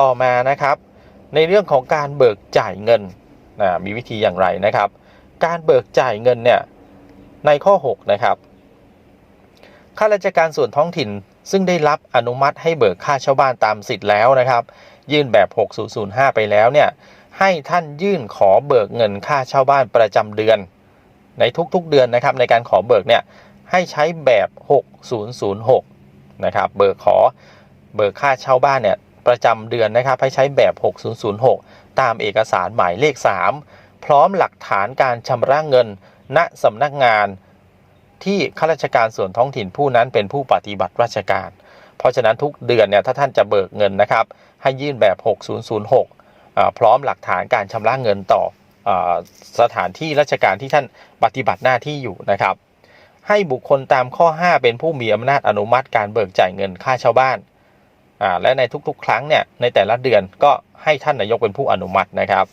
ต่อมานะครับ ในเรื่องของการเบิกจ่ายเงินนะมีวิธีอย่างไรนะครับ การเบิกจ่ายเงินเนี่ยในข้อ 6 นะครับข้าราชการส่วนท้องถิ่นซึ่งได้รับอนุมัติให้เบิกค่าเช่าบ้านตามสิทธิ์แล้วนะครับ ยื่นแบบ 6005 ไปแล้วเนี่ยให้ท่านยื่นขอเบิกเงินค่าเช่าบ้านประจำเดือน ในทุกๆเดือนนะครับ ในการขอเบิกเนี่ยให้ใช้แบบ 6006 นะครับ เบิกขอเบิกค่าเช่าบ้านเนี่ย ประจำเดือนนะครับให้ใช้แบบ 6006 ตามเอกสารหมายเลข 3 พร้อมหลักฐานการชำระเงิน ณสำนักงานที่ข้าราชการส่วนท้องถิ่นผู้นั้นเป็นผู้ปฏิบัติราชการ เพราะฉะนั้นทุกเดือนเนี่ยถ้าท่านจะเบิกเงินนะครับ ให้ยื่นแบบ 6006 พร้อมหลักฐานการชำระเงินต่ออสถานที่ราชการที่ท่านปฏิบัติหน้าที่อยู่นะครับ ให้บุคคลตามข้อ 5 เป็นผู้มีอำนาจอนุมัติการเบิกจ่ายเงินค่าเช่าบ้าน และในทุกๆ ครั้งเนี่ยในแต่ละเดือนก็ให้ท่านนายกเป็นผู้อนุมัตินะครับ